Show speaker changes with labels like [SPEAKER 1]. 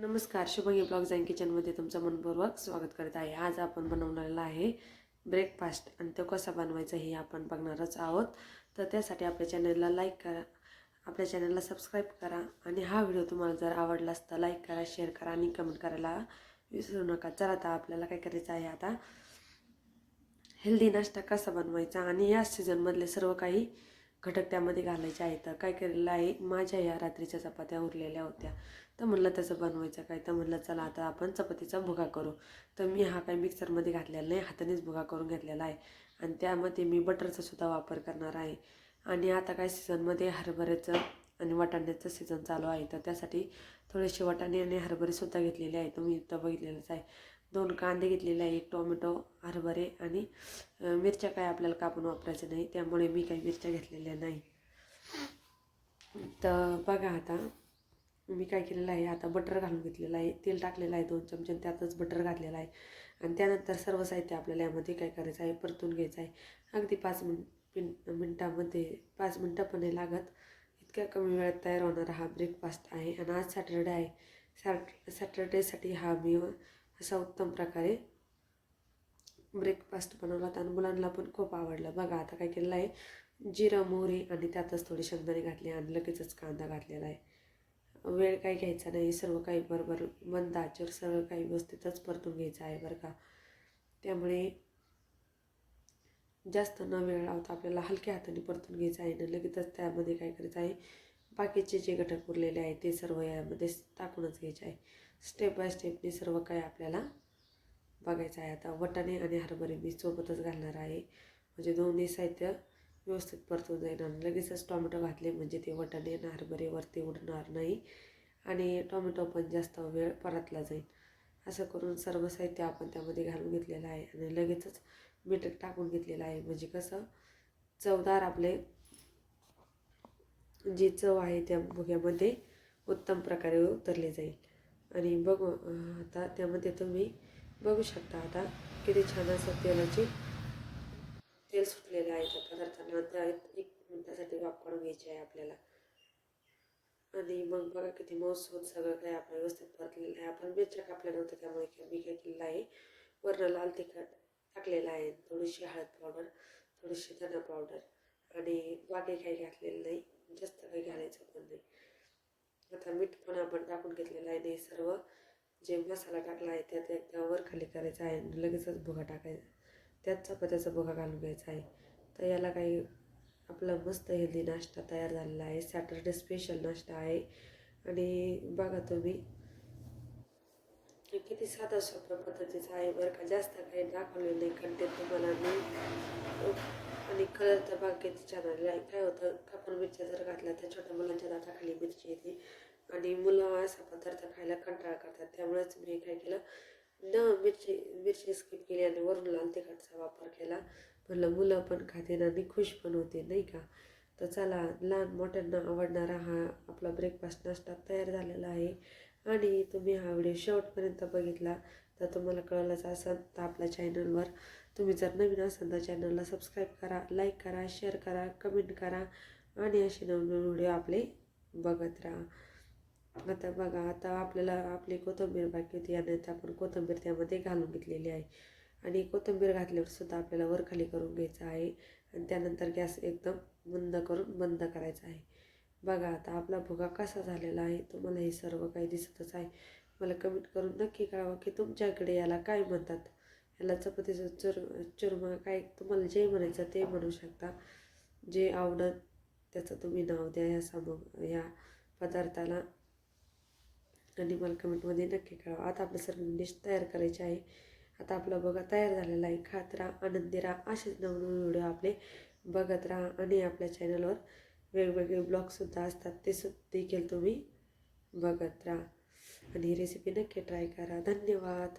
[SPEAKER 1] नमस्कार Shubhangi blogs and किचनमध्ये तुमचं मनपूर्वक स्वागत करत आहे. आज आपण बनवलेला आहे ब्रेकफास्ट आणि तो कसा बनवायचा हे आपण बघणारच आहोत. तर त्यासाठी आपल्या चॅनलला लाईक करा आपल्या चॅनलला सबस्क्राईब करा आणि हा व्हिडिओ तुम्हाला जर आवडला असता लाईक करा शेअर करा आणि कमेंट करायला विसरू नका. चला आता आपल्याला काय करायचं आहे आता? हेल्दी नाश्ता कसा बनवायचा आणि या सीझनमधले सर्व काही घटक त्यामध्ये घालायचे आहेत तर काय केलेलं आहे? माझ्या या रात्रीच्या चपात्या उरलेल्या होत्या. तर म्हणलं त्याचं बनवायचं काय? तर म्हणलं चला आता आपण चपातीचा भुगा करू. तर मी हा काय मिक्सरमध्ये घातलेला नाही. हातानेच भुगा करून घेतलेला आहे. आणि त्यामध्ये मी बटरचा सुद्धा वापर करणार आहे. आणि आता काय? सीझनमध्ये हरभऱ्याचं आणि वाटाण्याचं सीझन चालू आहे. तर त्यासाठी थोडेसे वाटाणे आणि हरभरेसुद्धा घेतलेले आहे तुम्ही इथं बघितलेलंच आहे. दोन कांदे घेतलेले आहे एक टोमॅटो हरभरे आणि मिरच्या काय आपल्याला कापून वापरायच्या नाही त्यामुळे मी काही मिरच्या घेतलेल्या नाही. तर बघा आता मी काय केलेलं आहे आता बटर घालून घेतलेलं आहे तेल टाकलेलं आहे दोन चमचे त्यातच बटर घातलेलं आहे. आणि त्यानंतर सर्व साहित्य आपल्याला यामध्ये काय करायचं आहे परतून घ्यायचं आहे. अगदी पाच मिन पिन मिनटामध्ये पाच मिनटं पण नाही लागत. इतक्या कमी वेळात तयार होणारा हा ब्रेकफास्ट आहे आणि आज सॅटरडे आहे. सॅट सॅटरडेसाठी हा मी असा उत्तम प्रकारे ब्रेकफास्ट बनवला होता. आणि मुलांना पण खूप आवडलं. बघा आता काय केलेलं आहे? जिरं मोहरी आणि त्यातच थोडी शेंगदाणे घातली आणि लगेचच कांदा घातलेला आहे. वेळ काही घ्यायचा नाही. सर्व काही बरोबर मंद आचर सर्व काही व्यवस्थितच परतून घ्यायचं आहे बरं का. त्यामुळे जास्त न वेळ लावता आपल्याला हलक्या हाताने परतून घ्यायचं आहे. आणि लगेचच त्यामध्ये काय करायचं आहे? बाकीचे जे घटक उरलेले आहेत ते सर्व यामध्ये टाकूनच घ्यायचे आहे. स्टेप बाय स्टेपने सर्व काही आपल्याला बघायचं आहे. आता वटाणे आणि हरभरे मी सोबतच घालणार आहे. म्हणजे दोन्ही साहित्य व्यवस्थित परतून जाईल आणि लगेचच टोमॅटो घातले म्हणजे ते वटाणे आणि हरभरे वरती उडणार नाही आणि टोमॅटो पण जास्त वेळ परतला जाईल. असं करून सर्व साहित्य आपण त्यामध्ये घालून घेतलेलं आहे आणि लगेचच मीठ टाकून घेतलेलं आहे. म्हणजे कसं चवदार आपले जी चव आहे त्या भुग्यामध्ये उत्तम प्रकारे उतरली जाईल. आणि बघू आता त्यामध्ये तुम्ही बघू शकता आता किती छान असं तेलाची तेल सुटलेलं आहे त्या पदार्थांना. त्या एक मिनटासाठी वाफ काढून घ्यायची आहे आपल्याला. आणि मग बघा किती मौसून सगळं काही आपण व्यवस्थित परतलेलं आहे. आपण मिरच्या कापल्या त्यामुळे मी काय केलेलं आहे. वरण लाल तिखट टाकलेलं आहे. थोडीशी हळद पावडर थोडीशी धना पावडर आणि बाकी काही घातलेलं नाही. जास्त काही घालायचं पण नाही. आता मीठ पण आपण टाकून घेतलेलं आहे आणि सर्व. जे मसाला टाकला आहे त्यात एकदा वर खाली करायचा आहे आणि लगेचच भुगा टाकायचा. त्यात चपात्याचा भुगा घालून घ्यायचा आहे. तर याला काही आपला मस्त हेल्दी नाश्ता तयार झालेला आहे. सॅटरडे स्पेशल नाश्ता आहे. आणि बघा तुम्ही. किती साधा सोप्या पद्धतीचा आहे बरं का. जास्त काही दाखवलेलं नाही. कंटेंट तुम्हाला मी आणि कलरच्या तर बघा किती काय होतं कापून मिरच्या जर घातल्या तर छोट्या मुलांच्या दाताखाली मिरची येते. आणि मुलं असा पदार्थ खायला कंटाळा करतात. त्यामुळेच मी काय केलं न मिरची मिरची स्किप केली आणि वरून लाल तिखटचा वापर केला. म्हणलं मुलं पण खाते आणि खुश पण होते नाही का? तर चला लहान मोठ्यांना आवडणारा हा आपला ब्रेकफास्ट नाश्ता तयार झालेला आहे. आणि तुम्ही हा व्हिडिओ शेवटपर्यंत बघितला. तर तुम्हाला कळलंच असेल तर आपल्या चॅनलवर तुम्ही जर नवीन असाल तर चॅनलला सबस्क्राईब करा लाईक करा शेअर करा कमेंट करा आणि असे नवनवीन व्हिडिओ आपले बघत राहा. आता बघा आता आपल्याला आपली कोथिंबीर बाकी होती आणि आता आपण कोथिंबीर त्यामध्ये घालून घेतलेली आहे. आणि कोथिंबीर घातल्यावर सुद्धा आपल्याला वरखाली करून घ्यायचं आहे आणि त्यानंतर गॅस एकदम बंद करून बंद करायचा आहे. बघा आता आपला भुगा कसा झालेला आहे तुम्हाला हे सर्व काही दिसतच आहे. मला कमेंट करून नक्की कळवा की तुमच्याकडे याला काय म्हणतात. याला चपातीचं चुर चुरमा काय तुम्हाला जे म्हणायचं ते म्हणू शकता. जे आवडत त्याचं तुम्ही नाव द्या या सामग या पदार्थाला. आणि मला कमेंटमध्ये नक्की कळवा. आता आपलं सर्व डिश तयार करायची आहे. आता आपला बघा तयार झालेला आहे. खात राहा आनंदी राहा. असेच नवनवीन व्हिडिओ आपले बघत राहा. आणि आपल्या चॅनलवर वेगवेगळे ब्लॉगसुद्धा असतात. ते सुद्धा देखील तुम्ही बघत राहा. आणि ही रेसिपी नक्की ट्राय करा. धन्यवाद.